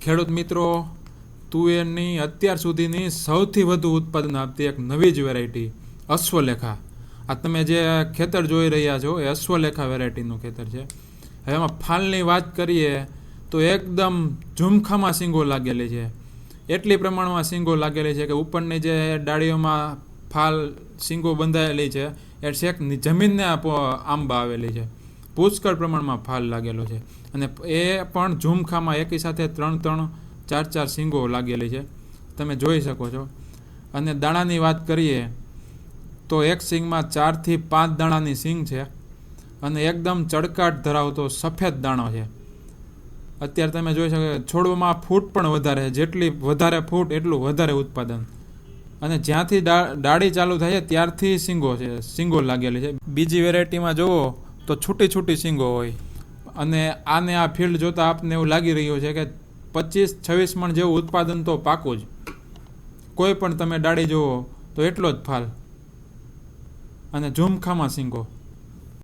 ખેડૂત મિત્રો, તુવેરની અત્યાર સુધીની સૌથી વધુ ઉત્પાદન આપતી એક નવી જ વેરાયટી અશ્વલેખા. આ તમે જે ખેતર જોઈ રહ્યા છો, એ અશ્વલેખા વેરાયટીનું ખેતર છે. હવે એમાં ફાલની વાત કરીએ, તો એકદમ ઝુમખામાં સિંગો લાગેલી છે. એટલી પ્રમાણમાં સિંગો લાગેલી છે કે ઉપરની જે ડાળીઓમાં ફાલ સિંગો બંધાયેલી છે, એ છેક જમીનને આંબા આવેલી છે. પુષ્કળ પ્રમાણમાં ફાલ લાગેલો છે. અને એ પણ ઝુમખામાં એકી સાથે ત્રણ ત્રણ ચાર ચાર સિંગો લાગેલી છે. તમે જોઈ શકો છો. અને દાણાની વાત કરીએ તો એક સિંગમાં ચારથી પાંચ દાણાની સિંગ છે. અને એકદમ ચડકાટ ધરાવતો સફેદ દાણો છે. અત્યારે તમે જોઈ શકો છોડવામાં ફૂટ પણ વધારે છે. જેટલી વધારે ફૂટ, એટલું વધારે ઉત્પાદન. અને જ્યાંથી ડાળી ચાલુ થાય છે, ત્યારથી સિંગો છે, સિંગો લાગેલી છે. બીજી વેરાયટીમાં જુઓ તો છૂટી છૂટી સિંગો હોય. અને આને આ ફિલ્ડ જોતા આપને એવું લાગી રહ્યું છે કે પચીસ, છવ્વીસ મણ જેવું ઉત્પાદન તો પાકું જ. કોઈ પણ તમે ડાળી જુઓ તો એટલો જ ફાલ. અને ઝુમખામાં સિંગો.